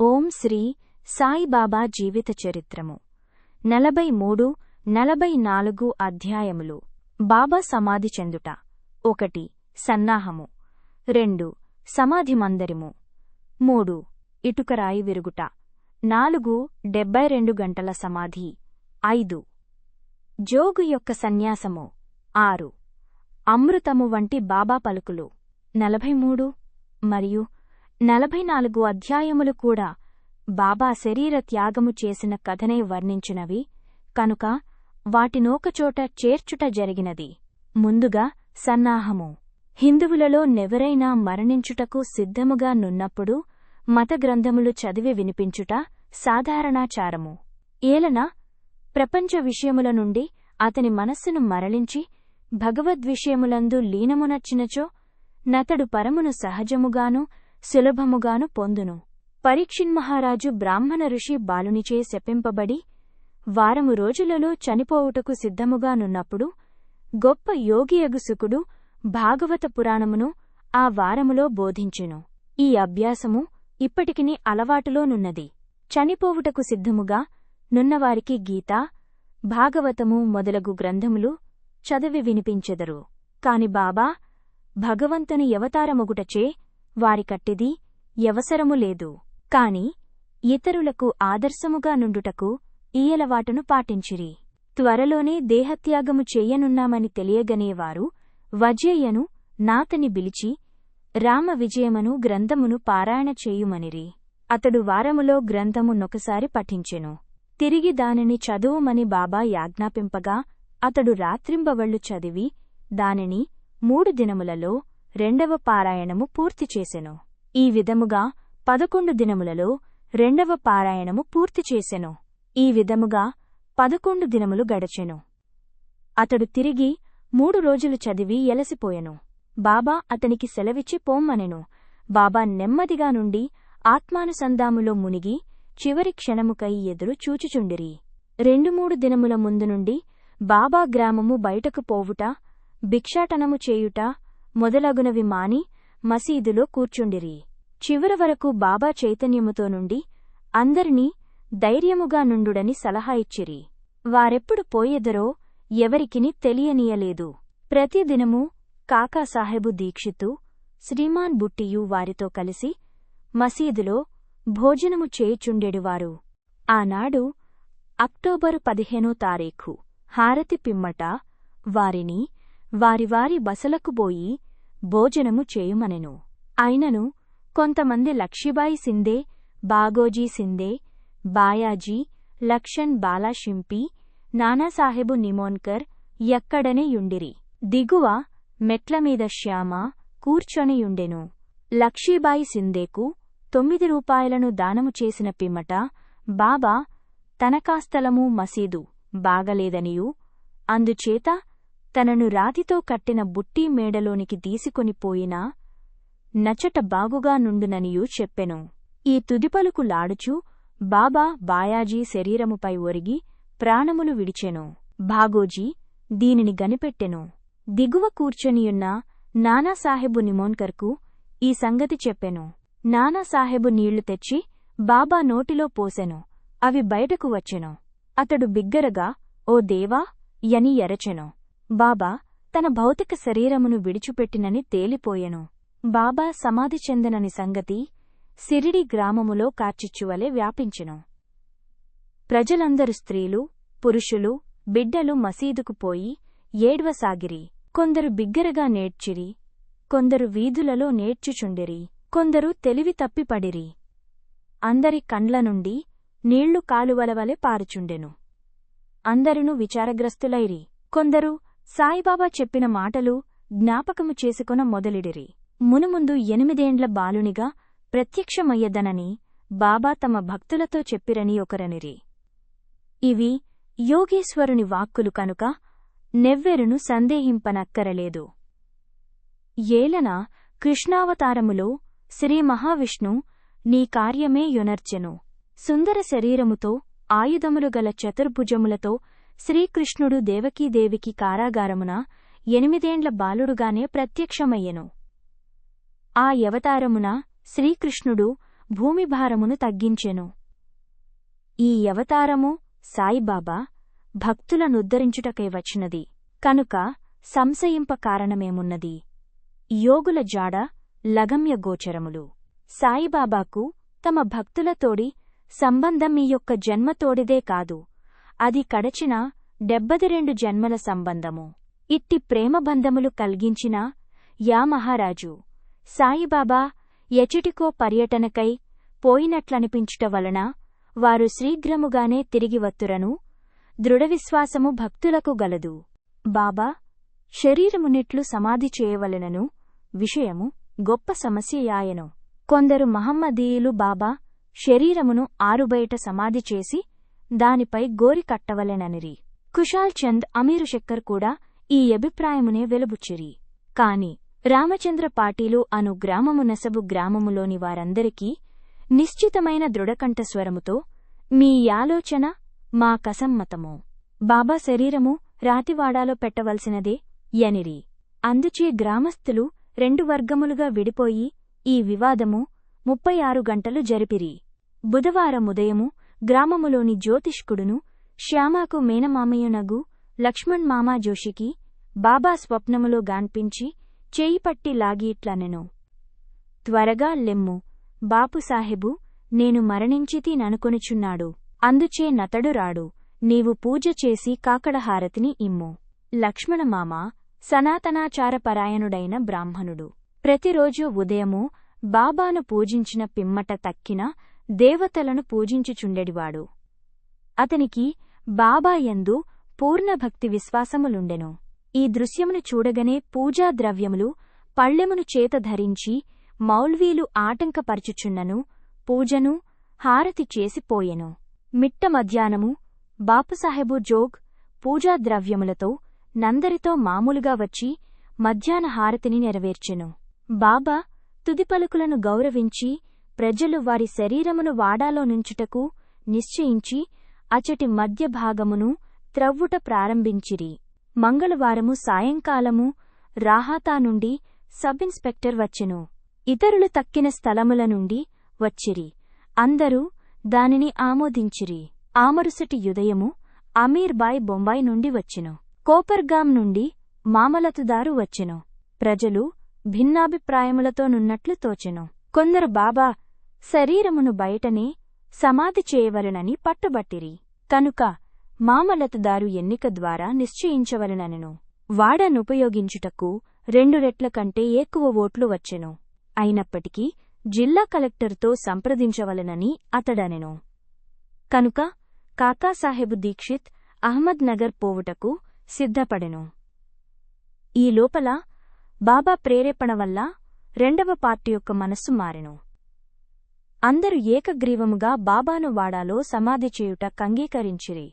ఓం శ్రీ సాయిబాబా జీవిత చరిత్రము. నలభై మూడు నలభై నాలుగు అధ్యాయములు. బాబా సమాధి చెందుట. ఒకటి సన్నాహము. రెండు సమాధి మందరిము మూడు ఇటుకరాయి విరుగుట. నాలుగు డెబ్బై రెండు గంటల సమాధి. ఐదు జోగు యొక్క సన్యాసము. ఆరు అమృతము వంటి బాబా పలుకులు. నలభై మూడు మరియు నలభై నాలుగు అధ్యాయములు కూడా బాబా శరీర త్యాగము చేసిన కథనే వర్ణించినవి. కనుక వాటినోకచోట చేర్చుట జరిగినది. ముందుగా సన్నాహము. హిందువులలో నెవరైనా మరణించుటకు సిద్ధముగా నున్నప్పుడు మతగ్రంథములు చదివి వినిపించుట సాధారణాచారము. ఏలన ప్రపంచ విషయముల నుండి అతని మనస్సును మరలించి భగవద్విషయములందు లీనమునచ్చినచో నతడు పరమును సహజముగాను సులభముగాను పొందును. పరీక్షిన్మహారాజు బ్రాహ్మణ ఋషి బాలునిచే శపింపబడి వారము రోజులలో చనిపోవుటకు సిద్ధముగానున్నప్పుడు గొప్ప యోగియగుసుకుడు భాగవత పురాణమును ఆ వారములో బోధించెను. ఈ అభ్యాసము ఇప్పటికిని అలవాటులోనున్నది చనిపోవుటకు సిద్ధముగా నున్నవారికి గీత భాగవతము మొదలగు గ్రంథములు చదివి వినిపించెదరు. కాని బాబా భగవంతుని యవతారమొగుటచే వారికట్టిది ఎవసరము లేదు. కాని ఇతరులకు ఆదర్శముగా నుండుటకు ఈయలవాటును పాటించిరి. త్వరలోనే దేహత్యాగము చెయ్యనున్నామని తెలియగనేవారు వజేయను నాతని బిలిచి రామ విజయమను గ్రంథమును పారాయణ చేయుమనిరి. అతడు వారములో గ్రంథమునొకసారి పఠించెను. తిరిగి దానిని చదువుమని బాబా యాజ్ఞాపింపగా అతడు రాత్రింబవళ్ళు చదివి దానిని మూడు దినములలో రెండవ పారాయణము పూర్తి చేసెను. ఈ విధముగా పదకొండు దినములలో రెండవ పారాయణము పూర్తి చేసెను. ఈ విధముగా పదకొండు దినములు గడచెను. అతడు తిరిగి మూడు రోజులు చదివి ఎలసిపోయెను. బాబా అతనికి సెలవిచ్చి పోమ్మనెను. బాబా నెమ్మదిగా నుండి ఆత్మానుసంధాములో మునిగి చివరి క్షణముకై ఎదురు చూచుచుండిరి. రెండు మూడు దినముల ముందు నుండి బాబా గ్రామము బయటకు పోవుట భిక్షాటనము చేయుట మొదలగునవి మాని మసీదులో కూర్చుండిరి. చివరి వరకు బాబా చైతన్యముతో నుండి అందరినీ ధైర్యముగా నుండుడని సలహా ఇచ్చిరి. వారెప్పుడు పోయెదరో ఎవరికిని తెలియనీయలేదు. ప్రతిదినము కాకాసాహెబు దీక్షితు శ్రీమాన్ బుట్టియు వారితో కలిసి మసీదులో భోజనము చేయుచుండెడువారు. ఆనాడు అక్టోబరు పదిహేనో తారీఖు హారతి పిమ్మట వారిని వారి వారి బసలకు బోయి భోజనము చేయుమనెను. అయినను కొంతమంది లక్ష్మీబాయి సిందే బాగోజీ సిందే బాయాజీ లక్షన్ బాలాషింపి నానాసాహెబు నిమోన్కర్ ఎక్కడనే యుండిరి. దిగువ మెట్లమీద శ్యామ కూర్చొనియుండెను లక్షీబాయి సిందేకు తొమ్మిది రూపాయలను దానము చేసిన పిమ్మట బాబా తనకాస్థలము మసీదు బాగలేదనియూ. అందుచేత తనను రాతితో కట్టిన బుట్టీ మేడలోనికి తీసుకొని పోయినా నచట బాగుగా నుండుననియూ చెప్పెను. ఈ తుదిపలుకు లాడుచు బాబా బాయాజీ శరీరముపై ఒరిగి ప్రాణములు విడిచెను. భాగోజీ దీనిని గనిపెట్టెను. దిగువ కూర్చొనియున్న నానాసాహెబు నిమోన్కర్కు ఈ సంగతి చెప్పెను. నానాసాహెబు నీళ్ళు తెచ్చి బాబా నోటిలో పోసెను. అవి బయటకు వచ్చెను. అతడు బిగ్గరగా ఓ దేవా యని ఎరచెను. బాబా తన భౌతిక శరీరమును విడిచిపెట్టినని తేలిపోయెను. బాబా సమాధి చెందనని సంగతి సిరిడి గ్రామములో కార్చిచ్చువలే వ్యాపించెను. ప్రజలందరు స్త్రీలు పురుషులు బిడ్డలు మసీదుకు పోయి ఏడ్వసాగిరి కొందరు బిగ్గరగా నేడ్చిరి. కొందరు వీధులలో నేర్చుచుండిరి కొందరు తెలివి తప్పిపడిరి. అందరి కండ్ల నుండి నీళ్ళు కాలువలవలె పారుచుండెను. అందరును విచారగ్రస్తులైరి. కొందరు సాయిబాబా చెప్పిన మాటలు జ్ఞాపకము చేసుకొన మొదలిడిరి. మునుముందు ఎనిమిదేండ్ల బాలునిగా ప్రత్యక్షమయ్యదనని బాబా తమ భక్తులతో చెప్పిరని ఒకరనిరి. ఇవి యోగేశ్వరుని వాక్కులు కనుక నెవ్వెరును సందేహింపనక్కరలేదు. ఏలన కృష్ణావతారములో శ్రీ మహావిష్ణు నీ కార్యమే యొనర్చెను. సుందర శరీరముతో ఆయుధములు గల చతుర్భుజములతో శ్రీకృష్ణుడు దేవకీదేవికి కారాగారమున ఎనిమిదేండ్ల బాలుడుగానే ప్రత్యక్షమయ్యెను. ఆ యవతారమున శ్రీకృష్ణుడు భూమిభారమును తగ్గించెను. ఈ యవతారము సాయిబాబా భక్తులనుద్ధరించుటకై వచ్చినది. కనుక సంశయింప కారణమేమున్నది? యోగుల జాడ లగమ్య గోచరములు. సాయిబాబాకు తమ భక్తులతోడి సంబంధం ఈ యొక్క జన్మతోడిదే కాదు. అది కడచిన డెబ్బది రెండు జన్మల సంబంధము. ఇట్టి ప్రేమబంధములు కల్గించిన యా మహారాజు సాయిబాబా ఎచిటికో పర్యటనకై పోయినట్లనిపించుట వలన వారు శీఘ్రముగానే తిరిగివత్తురను దృఢవిశ్వాసము భక్తులకు గలదు. బాబా శరీరమునిట్లు సమాధి చేయవలెనను విషయము గొప్ప సమస్యయాయను. కొందరు మహమ్మదీయులు బాబా శరీరమును ఆరుబయట సమాధి చేసి దానిపై గోరి కట్టవలెననిరి. కుషాల్ చంద్ అమీరు శక్కర్ కూడా ఈ అభిప్రాయమునే వెలుబుచ్చిరి. కాని రామచంద్ర పాటీలు అను గ్రామము నసబు గ్రామములోని వారందరికీ నిశ్చితమైన దృఢకంఠస్వరముతో మీ ఆలోచన మా కసమ్మతము. బాబా శరీరము రాతివాడాలో పెట్టవలసినదే యనిరి. అందుచే గ్రామస్థులు రెండు వర్గములుగా విడిపోయి ఈ వివాదము ముప్పై ఆరు గంటలు జరిపిరి. బుధవారం ఉదయము గ్రామములోని జ్యోతిష్కుడును శ్యామాకు మేనమామయ్యనగు లక్ష్మణ్ మామా జోషికి బాబా స్వప్నములో గాన్పించి చేయిపట్టి లాగి ఇట్లనెను త్వరగా లెమ్ము. బాపుసాహెబు నేను మరణించితీననుకొనుచున్నాడు అందుచే నతడు రాడు. నీవు పూజ చేసి కాకడహారతిని ఇమ్ము. లక్ష్మణమామ సనాతనాచారపరాయణుడైన బ్రాహ్మణుడు. ప్రతిరోజూ ఉదయము బాబాను పూజించిన పిమ్మట తక్కిన దేవతలను పూజించుచుండెడివాడు. అతనికి బాబా యందు పూర్ణభక్తి విశ్వాసములుండెను. ఈ దృశ్యమును చూడగనే పూజా ద్రవ్యములు పళ్ళెమును చేత ధరించి మౌల్వీలు ఆటంకపరచుచున్నను పూజను హారతి చేసిపోయెను మిట్ట మధ్యాహ్నము బాపుసాహెబు జోగ్ పూజా ద్రవ్యములతో నందరితో మామూలుగా వచ్చి మధ్యాహ్న హారతిని నెరవేర్చెను. బాబా తుదిపలుకులను గౌరవించి ప్రజలు వారి శరీరమును వాడాలో నుంచుటకు నిశ్చయించి అచటి మధ్య భాగమును త్రవ్వుట ప్రారంభించిరి. మంగళవారము సాయంకాలము రాహాతా నుండి సబ్ ఇన్స్పెక్టర్ వచ్చెను. ఇతరులు తక్కిన స్థలముల నుండి వచ్చిరి. అందరూ దానిని ఆమోదించిరి. ఆమరుసటి యుదయము అమీర్బాయ్ బొంబాయి నుండి వచ్చెను. కోపర్గాం నుండి మామలతుదారు వచ్చెను. ప్రజలు భిన్నాభిప్రాయములతోనున్నట్లు తోచెను. కొందరు బాబా శరీరమును బయటనే సమాధి చేయవలనని పట్టుబట్టిరి. కనుక మామలతదారు ఎన్నిక ద్వారా నిశ్చయించవలనను వాడనుపయోగించుటకు రెండు రెట్ల కంటే ఎక్కువ ఓట్లు వచ్చెను. అయినప్పటికీ జిల్లా కలెక్టర్తో సంప్రదించవలెనని అతడనెను. కనుక కాకాసాహెబు దీక్షిత్ అహ్మద్ నగర్ పోవుటకు సిద్ధపడెను. ఈ లోపల బాబా ప్రేరేపణ వల్ల రెండవ పార్టీ యొక్క మనస్సు మారెను. అందరు ఏకగ్రీవముగా బాబాను వాడాలో సమాధి చేయుట కంగీకరించిరి.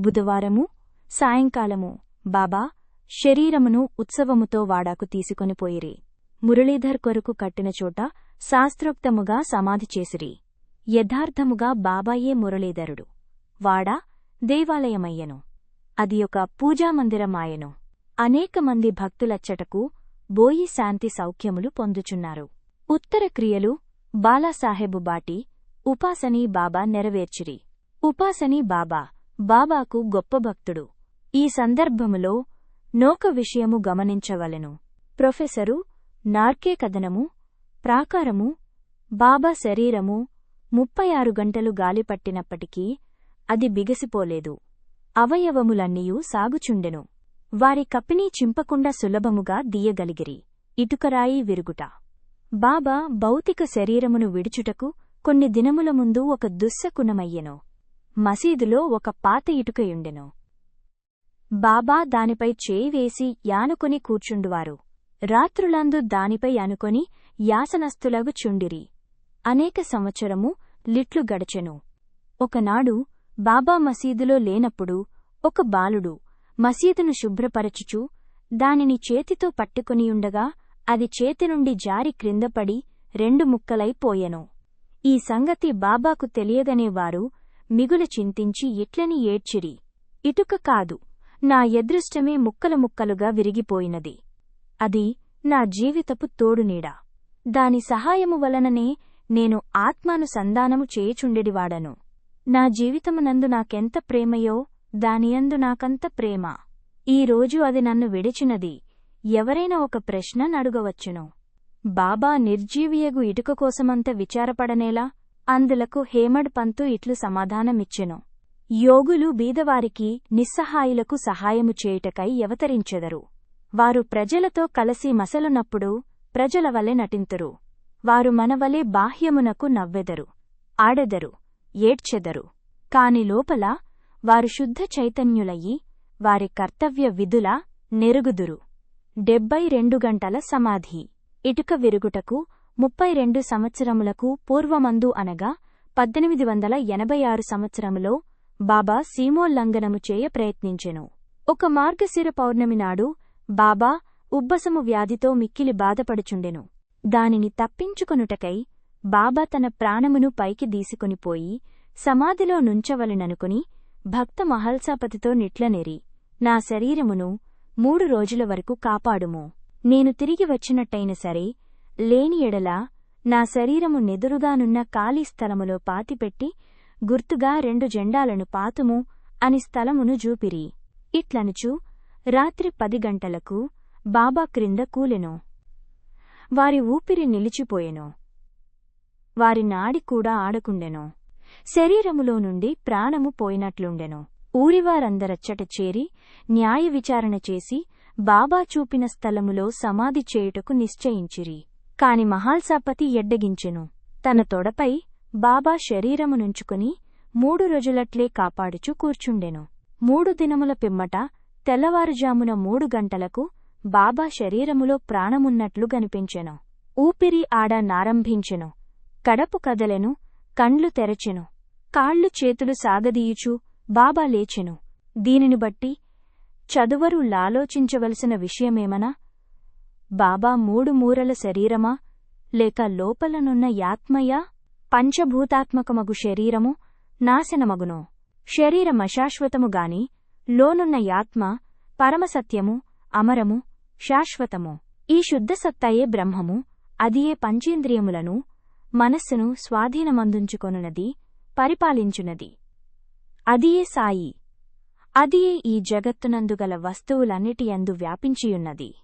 బుధవారము సాయంకాలము బాబా శరీరమును ఉత్సవముతో వాడాకు తీసుకొని పోయిరి. మురళీధర్ కొరకు కట్టిన చోట శాస్త్రోక్తముగా సమాధి చేసిరి. యథార్థముగా బాబాయే మురళీధరుడు. వాడా దేవాలయమయ్యను. అది ఒక పూజామందిరమాయను. అనేక మంది భక్తులచ్చటకు బోయి శాంతి సౌఖ్యములు పొందుచున్నారు. ఉత్తర క్రియలు బాలాసాహెబు బాటి ఉపాసనీ బాబా నెరవేర్చిరి. ఉపాసనీ బాబా బాబాకు గొప్ప భక్తుడు. ఈ సందర్భములో నోక విషయము గమనించవలెను. ప్రొఫెసరు నార్కే కథనము ప్రాకారము బాబా శరీరము ముప్పై ఆరు గంటలు గాలిపట్టినప్పటికీ అది బిగసిపోలేదు. అవయవములన్నీయూ సాగుచుండెను. వారి కప్పినీ చింపకుండా సులభముగా దీయగలిగిరి. ఇటుకరాయి విరుగుట. బాబా భౌతిక శరీరమును విడుచుటకు కొన్ని దినముల ముందు ఒక దుస్సకునమయ్యెను మసీదులో ఒక పాత ఇటుకయుండెను. బాబా దానిపై చేయివేసి యానుకొని కూర్చుండువారు. రాత్రులందు దానిపై అనుకొని యాసనస్థులగు చుండిరి. అనేక సంవత్సరము లిట్లు గడచెను. ఒకనాడు బాబా మసీదులో లేనప్పుడు ఒక బాలుడు మసీదును శుభ్రపరచుచూ దానిని చేతితో పట్టుకొనియుండగా అది చేతి నుండి జారి క్రిందపడి రెండు ముక్కలైపోయెను ఈ సంగతి బాబాకు తెలియదనేవారు మిగుల చింతించి ఇట్లని ఏడ్చిరి. ఇటుక కాదు నా ఎదృష్టమే ముక్కలు ముక్కలుగా విరిగిపోయినది. అది నా జీవితపు తోడునీడ. దాని సహాయము వలననే నేను ఆత్మానుసంధానము చేయుచుండెడివాడను. నా జీవితమునందు నాకెంత ప్రేమయో దానియందు నాకంత ప్రేమ. ఈ రోజు అది నన్ను విడిచినది. ఎవరైనా ఒక ప్రశ్న నడుగవచ్చును బాబా నిర్జీవియగు ఇటుక కోసమంత విచారపడనేలా అందులకు హేమడ్ పంతు ఇట్లు సమాధానమిచ్చెను. యోగులు బీదవారికి నిస్సహాయులకు సహాయము చేయుటకై అవతరించెదరు వారు ప్రజలతో కలసి మసలునప్పుడు ప్రజల వలె నటింతురు. వారు మనవలే బాహ్యమునకు నవ్వెదరు. ఆడెదరు. ఏడ్చెదరు. కాని లోపల వారు శుద్ధ చైతన్యులయి వారి కర్తవ్య విధుల నెరుగుదురు. డెబ్బై రెండు గంటల సమాధి. ఇటుక విరుగుటకు ముప్పై రెండు సంవత్సరములకు పూర్వమందు అనగా పద్దెనిమిది వందల ఎనభై ఆరు సంవత్సరములో బాబా సీమోల్లంఘనము చేయ ప్రయత్నించెను. ఒక మార్గశిర పౌర్ణమి నాడు బాబా ఉబ్బసము వ్యాధితో మిక్కిలి బాధపడుచుండెను. దానిని తప్పించుకొనుటకై బాబా తన ప్రాణమును పైకి దీసుకొనిపోయి సమాధిలో నుంచవలెననుకుని భక్త మహల్సాపతితో నిట్లనెరి నా శరీరమును మూడు రోజుల వరకు కాపాడుము. నేను తిరిగి వచ్చినట్టయిన సరే లేని ఎడల నా శరీరము నెదురుగానున్న ఖాళీ స్థలములో పాతిపెట్టి గుర్తుగా రెండు జెండాలను పాతుము అని స్థలమును జూపిరి. ఇట్లనుచు రాత్రి పది గంటలకు బాబా క్రింద కూలెను. వారి ఊపిరి నిలిచిపోయెను. వారి నాడి కూడా ఆడకుండెను. శరీరములో నుండి ప్రాణము పోయినట్లుండెను. ఊరివారందరచ్చట చేరి న్యాయ విచారణ చేసి బాబా చూపిన స్థలములో సమాధి చేయుటకు నిశ్చయించిరి. కాని మహాల్సాపతి ఎడ్డగించెను. తన తొడపై బాబా శరీరమునుంచుకుని మూడు రోజులట్లే కాపాడుచు కూర్చుండెను. మూడు దినముల పిమ్మట తెల్లవారుజామున మూడు గంటలకు బాబా శరీరములో ప్రాణమున్నట్లు గనిపించెను. ఊపిరి ఆడ నారంభించెను. కడపు కదలెను కండ్లు తెరచెను. కాళ్ళు చేతులు సాగదీయుచు బాబా లేచెను. దీనిని బట్టి చదువరు లాలోచించవలసిన విషయమేమనా? బాబా మూడు మూరల శరీరమా? లేక లోపలనున్న యాత్మయా? పంచభూతాత్మకమగు శరీరము? నాశనమగునో? శరీరమశాశ్వతముగాని లోనున్న యాత్మ పరమసత్యము అమరము శాశ్వతము. ఈ శుద్ధసత్తయే బ్రహ్మము అదియే పంచేంద్రియములను మనస్సును స్వాధీనమందుంచుకొనున్నది పరిపాలించునది అదియే సాయి. అదియే ఈ జగత్తునందుగల వస్తువులన్నిటియందు వ్యాపించియున్నది.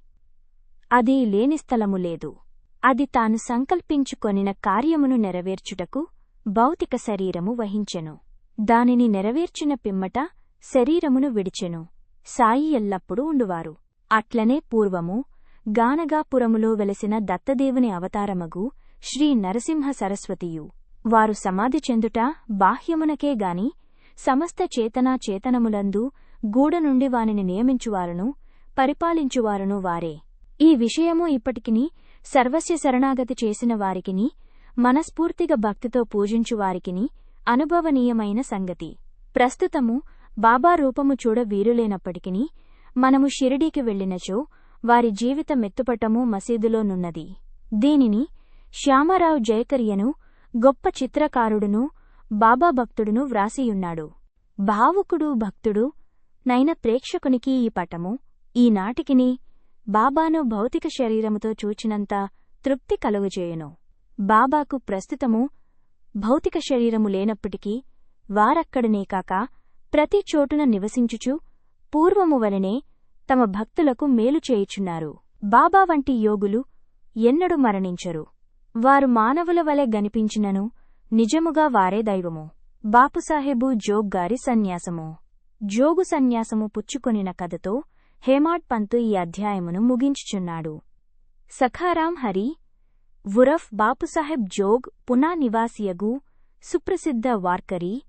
అది లేని స్థలము లేదు. అది తాను సంకల్పించుకొనిన కార్యమును నెరవేర్చుటకు భౌతిక శరీరము వహించెను. దానిని నెరవేర్చిన పిమ్మట శరీరమును విడిచెను. సాయి ఎల్లప్పుడూ ఉండువారు. అట్లనే పూర్వము గానగాపురములో వెలసిన దత్తదేవుని అవతారమగు శ్రీ నరసింహ సరస్వతియు. వారు సమాధి చెందుట బాహ్యమునకే గాని సమస్త చేతనా చేతనములందు గూడ నుండి వానిని నియమించువారును పరిపాలించువారును వారే. ఈ విషయము ఇప్పటికిని సర్వస్య శరణాగతి చేసిన వారికిని మనస్ఫూర్తిగా భక్తితో పూజించువారికిని అనుభవనీయమైన సంగతి. ప్రస్తుతము బాబా రూపము చూడ వీరులేనప్పటికిని మనము షిరిడీకి వెళ్ళినచో వారి జీవిత మెత్తుపటము మసీదులోనున్నది దీనిని శ్యామరావు జయకర్యను గొప్ప చిత్రకారుడును బాబా భక్తుడును వ్రాసియున్నాడు. భావుకుడు భక్తుడు నైన ప్రేక్షకునికి ఈ పటము ఈనాటికిని బాబాను భౌతిక శరీరముతో చూచినంత తృప్తి కలుగజేయును. బాబాకు ప్రస్తుతము భౌతిక శరీరము లేనప్పటికీ వారక్కడనే కాక ప్రతి చోటున నివసించుచు పూర్వము వలనే తమ భక్తులకు మేలు చేయుచున్నారు. బాబా వంటి యోగులు ఎన్నడూ మరణించరు. వారు మానవుల వలె గనిపించినను నిజముగా వారే దైవము. బాపుసాహెబు జోగ్ గారి సన్యాసము. జోగు సన్యాసము పుచ్చుకొనిన కథతో హేమాడ్ పంతు ఈ అధ్యాయమును ముగించుచున్నాడు. సఖారాం హరి వురఫ్ బాపుసాహెబ్ జోగ్ పునా నివాసియగు సుప్రసిద్ధ వార్కరీ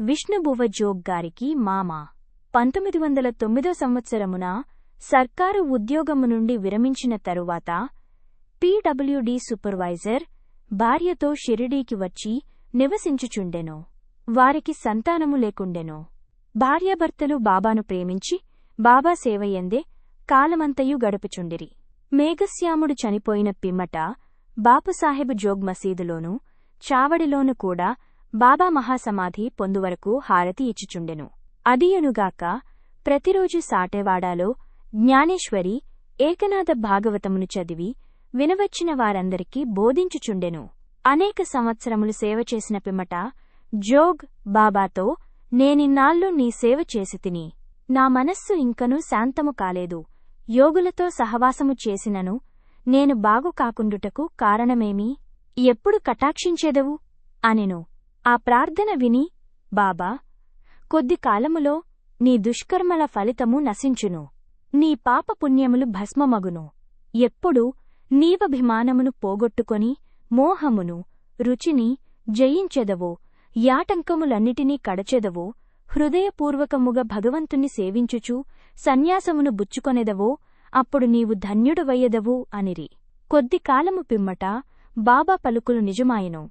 విష్ణుభువ జోగ్ గారికి మామ. పంతొమ్మిది వందల తొమ్మిదో సంవత్సరమున సర్కారు ఉద్యోగము నుండి విరమించిన తరువాత పీడబ్ల్యూడీ సూపర్వైజర్ భార్యతో షిరిడీకి వచ్చి నివసించుచుండెను. వారికి సంతానము లేకుండెను. భార్యాభర్తలు బాబాను ప్రేమించి బాబా సేవయందే కాలమంతయు గడుపుచుండిరి. మేఘశ్యాముడు చనిపోయిన పిమ్మట బాపుసాహెబ్ జోగ్ మసీదులోనూ చావడిలోను కూడా బాబా మహాసమాధి పొందువరకు హారతి ఇచ్చుచుండెను. అదియనుగాక ప్రతిరోజు సాటెవాడాలో జ్ఞానేశ్వరి ఏకనాథ భాగవతమును చదివి వినవచ్చిన వారందరికీ బోధించుచుండెను. అనేక సంవత్సరములు సేవ చేసిన పిమ్మట జోగ్ బాబాతో నేనిన్నాళ్ళు నీ సేవ చేసి తిని నా మనస్సు ఇంకనూ శాంతము కాలేదు. యోగులతో సహవాసము చేసినను నేను బాగు కాకుండుటకు కారణమేమి? ఎప్పుడు కటాక్షించెదవు? అనెను. ఆ ప్రార్థన విని బాబా కొద్ది కాలములో నీ దుష్కర్మల ఫలితము నశించును. నీ పాపపుణ్యములు భస్మమగును. ఎప్పుడు నీవభిమానమును పోగొట్టుకొని మోహమును రుచిని జయించెదవో యాటంకములన్నిటినీ కడచెదవో హృదయపూర్వకముగా భగవంతుని సేవించుచు సన్యాసమును బుచ్చుకొనెదవో అప్పుడు నీవు ధన్యుడవయ్యెదవు అనిరి. కొద్ది కాలము పిమ్మట బాబా పలుకులు నిజమాయెను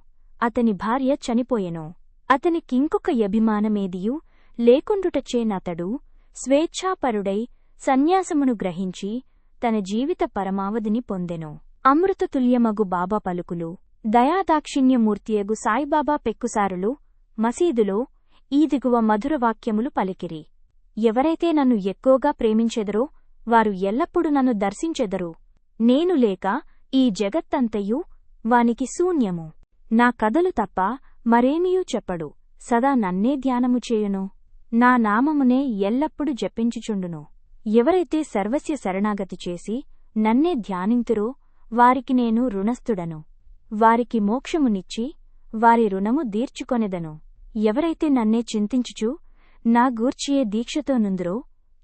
అతని భార్య చనిపోయెను. అతనికింకొక యభిమానమేదియూ లేకుండుటచేనతడు స్వేచ్ఛాపరుడై సన్యాసమును గ్రహించి తన జీవిత పరమావధిని పొందెను. అమృతతుల్యమగు బాబా పలుకులు దయాదాక్షిణ్యమూర్తియగు సాయిబాబా పెక్కుసారులు మసీదులో ఈ దిగువ పలికిరి. ఎవరైతే నన్ను ఎక్కువగా ప్రేమించెదరో వారు ఎల్లప్పుడూ నన్ను దర్శించెదరు. నేను లేక ఈ జగత్తంతయు వానికి శూన్యము. నా కథలు తప్ప మరేమియూ చెప్పడు. సదా నన్నే ధ్యానము చేయును. నా నామమునే ఎల్లప్పుడూ జపించుచుండును. ఎవరైతే సర్వస్య శరణాగతి చేసి నన్నే ధ్యానింతురో వారికి నేను రుణస్థుడను. వారికి మోక్షమునిచ్చి వారి రుణము దీర్చుకొనెదను ఎవరైతే నన్నే చింతించుచు నా గూర్చియే దీక్షతో నుందురో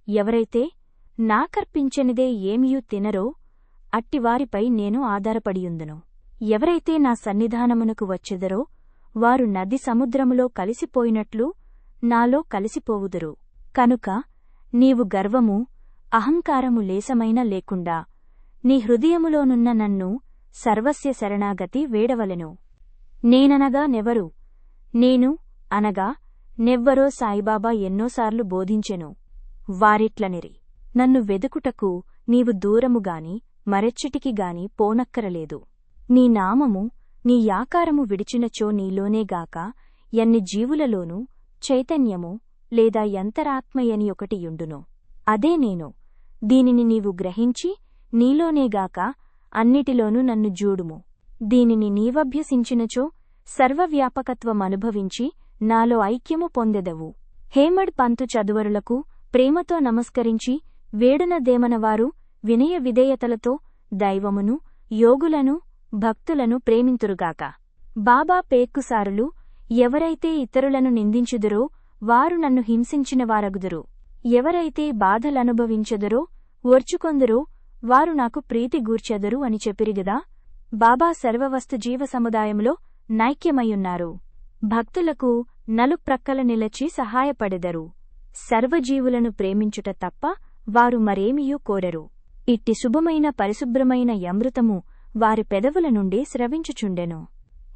ఎవరైతే నాకర్పించనిదే ఏమియూ తినరో అట్టివారిపై నేను ఆధారపడియుందును. ఎవరైతే నా సన్నిధానమునకు వచ్చెదరో వారు నది సముద్రములో కలిసిపోయినట్లు నాలో కలిసిపోవుదురు. కనుక నీవు గర్వము అహంకారము లేసమైనా లేకుండా నీ హృదయములోనున్న నన్ను సర్వస్య శరణాగతి వేడవలెను. నేననగా నెవరు నేను అనగా నెవ్వరో సాయిబాబా ఎన్నోసార్లు బోధించెను. వారిట్లనిరి నన్ను వెదుకుటకు నీవు దూరముగాని మరెచ్చటికిగాని పోనక్కరలేదు. నీ నామము నీ యాకారము విడిచినచో నీలోనేగాక ఎన్ని జీవులలోనూ చైతన్యము లేదా యంతరాత్మయని ఒకటియుండును అదే నేను. దీనిని నీవు గ్రహించి నీలోనేగాక అన్నిటిలోనూ నన్ను జూడుము. దీనిని నీవభ్యసించినచో సర్వవ్యాపకత్వమనుభవించి నాలో ఐక్యము పొందెదవు. హేమడ్ పంతు చదువరులకు ప్రేమతో నమస్కరించి వేడునదేమనవారు వినయ విధేయతలతో దైవమును యోగులను భక్తులను ప్రేమింతురుగాక. బాబా పేక్కుసారులు ఎవరైతే ఇతరులను నిందించుదురో వారు నన్ను హింసించిన వారగుదురు. ఎవరైతే బాధలనుభవించెదరో ఓర్చుకొందరో వారు నాకు ప్రీతి గూర్చెదరు అని చెప్పిరిగదా బాబా సర్వవస్తు జీవ సముదాయంలో నైక్యమయ్యున్నారు. భక్తులకు నలుప్రక్కల నిలచి సహాయపడెదరు. సర్వజీవులను ప్రేమించుట తప్ప వారు మరేమియూ కోరరు. ఇట్టి శుభమైన పరిశుభ్రమైన యమృతము వారి పెదవుల నుండి స్రవించుచుండెను.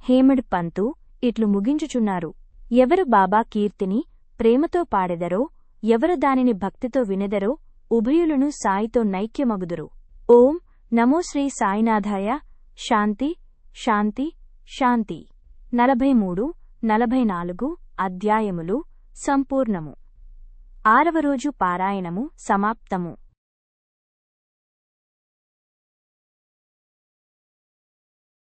హేమడ్ పంతు ఇట్లు ముగించుచున్నారు. ఎవరు బాబా కీర్తిని ప్రేమతో పాడెదరో ఎవరు దానిని భక్తితో వినెదరో ఉభయులను సాయితో నైక్యమగుదురు. ఓం నమో శ్రీ సాయినాథాయ శాంతి శాంతి శాంతి. నలభై మూడు నలభై నాలుగు అధ్యాయములు సంపూర్ణము. ఆరవ రోజు పారాయణము సమాప్తము.